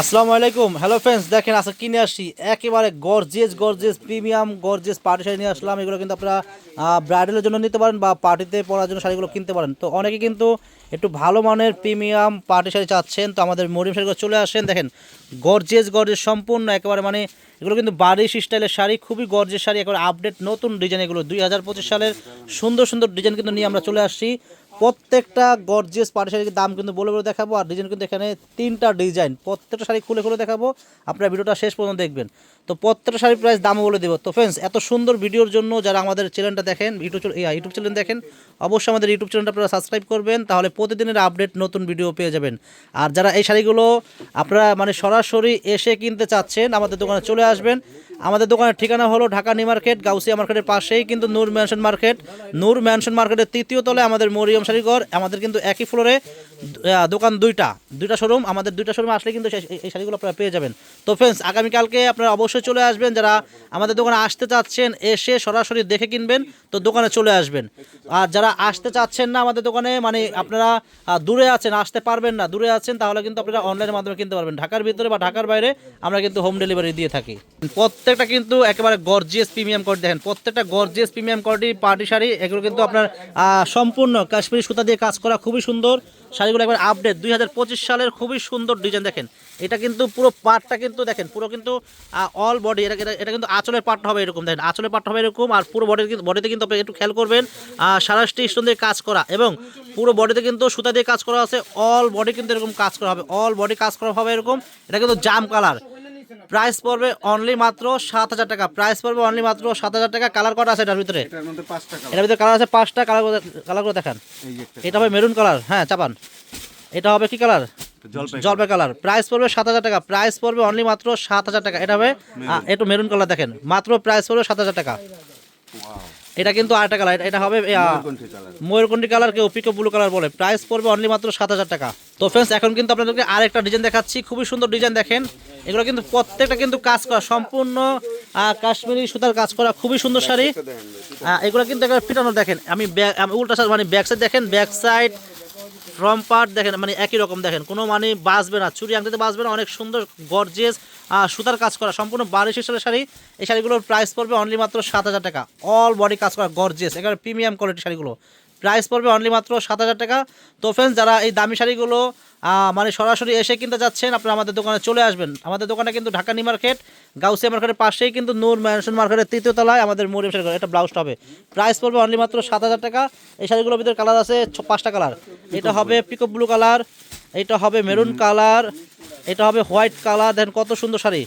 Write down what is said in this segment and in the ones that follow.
আসসালামু আলাইকুম। Hello friends দেখেন আজকে কিনে আসছি একেবারে gorgeous gorgeous premium gorgeous party sari নিয়ে আসলাম। এগুলো কিন্তু আপনারা ব্রাইডালের জন্য নিতে পারেন বা পার্টিতে পরার জন্য শাড়িগুলো কিনতে পারেন। তো অনেকে কিন্তু একটু ভালো মানের প্রিমিয়াম পার্টি শাড়ি চাচ্ছেন। তো আমাদের মরিম শাড়িগুলো চলে আসেন। দেখেন গর্জেস গর্জেস সম্পূর্ণ একেবারে মানে এগুলো কিন্তু বারিশ স্টাইলের শাড়ি, খুবই গর্জেস শাড়ি। একেবারে আপডেট নতুন ডিজাইন এগুলো দুই হাজার পঁচিশ সালের সুন্দর সুন্দর ডিজাইন কিন্তু নিয়ে আমরা চলে আসছি। প্রত্যেকটা গর্জিয়াস পাটি শাড়ির দাম কিন্তু বলে বলে দেখাবো, আর ডিজাইন কিন্তু এখানে তিনটা ডিজাইন প্রত্যেকটা শাড়ি খুলে খুলে দেখাবো, আপনারা ভিডিওটা শেষ পর্যন্ত দেখবেন। তো প্রত্যেকটা শাড়ির প্রাইস দামও বলে দেবো। তো ফ্রেন্ডস এত সুন্দর ভিডিওর জন্য যারা আমাদের চ্যানেলটা দেখেন ইউটিউব ইউটিউব চ্যানেল দেখেন, অবশ্যই আমাদের ইউটিউব চ্যানেলটা আপনারা সাবস্ক্রাইব করবেন, তাহলে প্রতিদিনের আপডেট নতুন ভিডিও পেয়ে যাবেন। আর যারা এই শাড়িগুলো আপনারা মানে সরাসরি এসে কিনতে চাচ্ছেন, আমাদের দোকানে চলে আসবেন। আমাদের দোকানের ঠিকানা হলো ঢাকা নিউ মার্কেট, গাউসিয়া মার্কেটের পাশেই কিন্তু Noor mansion market. Noor mansion মার্কেটের তৃতীয় তলে আমাদের মরিয়ম শাড়িঘর, আমাদের কিন্তু একই ফ্লোরে দোকান দুইটা দুইটা শোরুম আমাদের দুইটা শোরুমে আসলে কিন্তু এই শাড়িগুলো আপনারা পেয়ে যাবেন। তো ফ্রেন্ডস আগামীকালকে আপনারা অবশ্যই চলে আসবেন, যারা আমাদের দোকানে আসতে চাচ্ছেন, এসে সরাসরি দেখে কিনবেন, তো দোকানে চলে আসবেন। আর যারা আসতে চাচ্ছেন না আমাদের দোকানে মানে আপনারা দূরে আছেন, আসতে পারবেন না, দূরে আছেন, তাহলে কিন্তু আপনারা অনলাইনের মাধ্যমে কিনতে পারবেন। ঢাকার ভিতরে বা ঢাকার বাইরে আমরা কিন্তু হোম ডেলিভারি দিয়ে থাকি। প্রত্যেকটা কিন্তু একেবারে গর্জিয়াস প্রিমিয়াম কোয়ালিটি দেখেন। প্রত্যেকটা gorgeous premium quality party sari, এগুলো কিন্তু আপনার সম্পূর্ণ কাশ্মীরি সুতা দিয়ে কাজ করা, খুবই সুন্দর। শাড়িগুলো একবার আপডেট দুই হাজার পঁচিশ সালের খুবই সুন্দর ডিজাইন দেখেন। এটা কিন্তু পুরো পার্টটা কিন্তু দেখেন, পুরো কিন্তু অল বডি এটা, এটা- কিন্তু আঁচলের পার্টটা হবে এরকম দেখেন। আঁচলের পার্টটা হবে এরকম আর পুরো বডি বডিতে কিন্তু আপনি একটু খেয়াল করবেন সারাশটি স্টোন দিয়ে কাজ করা এবং পুরো বডিতে কিন্তু সুতা দিয়ে কাজ করা আছে অল বডি কিন্তু এরকম কাজ করা হবে অল বডি কাজ করা হবে এরকম। এটা কিন্তু জাম কালার প্রাইস পড়বে অনলি মাত্র সাত হাজার টাকা। প্রাইস পড়বে অনলি মাত্র সাত হাজার টাকা। কালার কটা আছে এটার ভিতরে? এটার ভিতরে কালার আছে পাঁচটা কালার কালার করে দেখান। এটা হবে মেরুন কালার হ্যাঁ চাপান। এটা হবে কি কালার জলপাই কালার প্রাইস পড়বে সাত হাজার টাকা। প্রাইস পড়বে অনলি মাত্র সাত হাজার টাকা। এটা হবে এটা একটু মেরুন কালার দেখেন। মাত্র প্রাইস পড়বে সাত হাজার টাকা। এটা কিন্তু আরেকটা কালার এটা হবে ময়ূরকণ্ঠী কালার কেউ পিকো ব্লু কালার বলে। প্রাইস পড়বে অনলি মাত্র সাত হাজার টাকা। তো ফ্রেন্ডস এখন কিন্তু আপনাদেরকে আরেকটা ডিজাইন দেখাচ্ছি খুবই সুন্দর ডিজাইন দেখেন। এগুলো কিন্তু প্রত্যেকটা কিন্তু কাজ করা সম্পূর্ণ কাশ্মীরি সুতার কাজ করা খুবই সুন্দর শাড়ি। এগুলো কিন্তু একবার পিটানো দেখেন আমি উল্টা মানে ব্যাক সাইড দেখেন ব্যাক সাইড ফ্রম পার্ট দেখেন মানে একই রকম দেখেন। কোনো মানে বাঁচবে না, চুরি আংটিতে বাঁচবে না, অনেক সুন্দর গর্জেস সুতার কাজ করা। সম্পূর্ণ বারিশ স্টাইলের শাড়ি। এই শাড়িগুলোর প্রাইস পড়বে অনলি মাত্র সাত হাজার টাকা। অল বডি কাজ করা গর্জেস একেবারে প্রিমিয়াম কোয়ালিটি শাড়িগুলো। প্রাইস পড়বে অনলি মাত্র সাত হাজার টাকা। তো ফ্রেন্ডস যারা এই দামি শাড়িগুলো মানে সরাসরি এসে কিনতে যাচ্ছেন, আপনারা আমাদের দোকানে চলে আসবেন। আমাদের দোকানে কিন্তু ঢাকা নি মার্কেট, গাউসিয়া মার্কেটের পাশেই কিন্তু নূর ম্যানশন মার্কেটের তৃতীয় তলায় আমাদের মরিয়ম শাড়ি এটা ব্লাউজটা হবে প্রাইস পড়বে অনলি মাত্র সাত হাজার টাকা। এই শাড়িগুলোর ভিতরে কালার আছে পাঁচটা কালার এটা হবে পিকো ব্লু কালার এটা হবে মেরুন কালার এটা হবে হোয়াইট কালার দেখেন কত সুন্দর শাড়ি।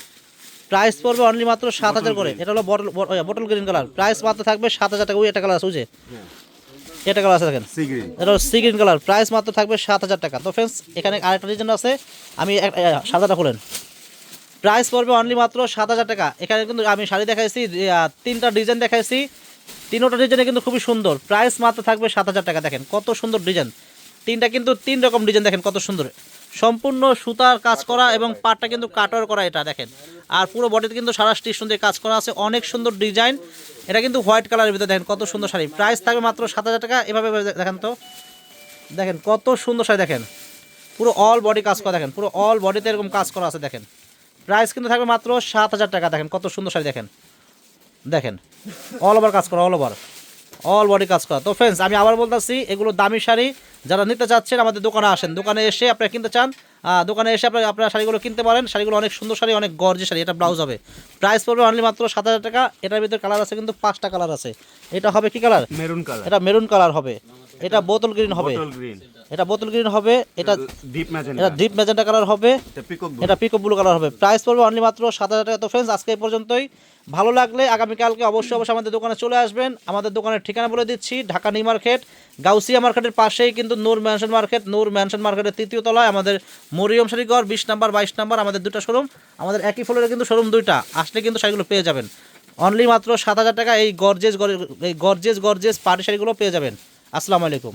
প্রাইস পড়বে অনলি মাত্র সাত হাজার করে। এটা হলো bottle bottle green colour price মাত্র থাকবে সাত হাজার টাকা। ওই একটা কালার আছে বুঝে এটা কালার আছে দেখেন। এটা হলো সি গ্রিন কালার প্রাইস মাত্র থাকবে সাত হাজার টাকা। তো ফ্রেন্ডস এখানে আরেকটা ডিজাইন আছে। আমি সাদাটা খুলেন। প্রাইস পড়বে অনলি মাত্র সাত হাজার টাকা। এখানে কিন্তু আমি শাড়ি দেখাইছি তিনটা ডিজাইন দেখাইছি। তিনোটা ডিজাইনে কিন্তু খুবই সুন্দর। প্রাইস মাত্র থাকবে সাত হাজার টাকা। দেখেন কত সুন্দর ডিজাইন তিনটা কিন্তু তিন রকম ডিজাইন দেখেন কত সুন্দর। সম্পূর্ণ সুতার কাজ করা এবং পাটটা কিন্তু কাটার করা এটা দেখেন। আর পুরো বডিতে কিন্তু সারা স্টিশন দিয়ে কাজ করা আছে, অনেক সুন্দর ডিজাইন এটা কিন্তু হোয়াইট কালারের ভিতরে দেখেন কত সুন্দর শাড়ি। প্রাইস থাকবে মাত্র সাত হাজার টাকা, এভাবে দেখেন তো। দেখেন কত সুন্দর শাড়ি দেখেন। পুরো অল বডি কাজ করা দেখেন, পুরো অল বডিতে এরকম কাজ করা আছে দেখেন। প্রাইস কিন্তু থাকবে মাত্র সাত হাজার টাকা, দেখেন কত সুন্দর শাড়ি দেখেন। দেখেন অল ওভার কাজ করা অল ওভার অল বডি কাজ করা। তো ফ্রেন্ডস আমি আবার বলতেছি এগুলো দামি শাড়ি যারা নিতে চাচ্ছেন আমাদের দোকানে আসেন। দোকানে এসে আপনারা কিনতে চান দোকানে এসে আপনার আপনারা শাড়িগুলো কিনতে পারেন। শাড়িগুলো অনেক সুন্দর শাড়ি অনেক গর্জি শাড়ি এটা ব্লাউজ হবে। প্রাইস পড়বে অনলি মাত্র সাত হাজার টাকা। এটার ভিতরে কালার আছে কিন্তু পাঁচটা কালার আছে। এটা হবে কি কালার মেরুন কালার এটা মেরুন কালার হবে। এটা বোতল গ্রিন হবে। এটা বোতল গ্রিন হবে এটা ডিপ ম্যাজেন্টা এটা ডিপ ম্যাজেন্টা কালার হবে এটা পিকক ব্লু কালার হবে। প্রাইস পড়বে অনলি মাত্র সাত হাজার টাকা। তো ফ্রেন্ডস আজকে এই পর্যন্তই। ভালো লাগলে আগামীকালকে অবশ্যই অবশ্যই আমাদের দোকানে চলে আসবেন। আমাদের দোকানের ঠিকানা বলে দিচ্ছি ঢাকা নিউ মার্কেট গাউসিয়া মার্কেটের পাশেই কিন্তু Noor mansion market. Noor mansion মার্কেটের তৃতীয় তলায় আমাদের মরিয়ম শাড়িঘর বিশ নাম্বার বাইশ নাম্বার আমাদের দুটো শোরুম আমাদের একই ফ্লোরে কিন্তু শোরুম দুইটা। আসলে কিন্তু শাড়িগুলো পেয়ে যাবেন। অনলি মাত্র সাত হাজার টাকা এই গর্জেস এই গর্জেস গর্জেস পার্টি শাড়িগুলো পেয়ে যাবেন। আসসালামু আলাইকুম।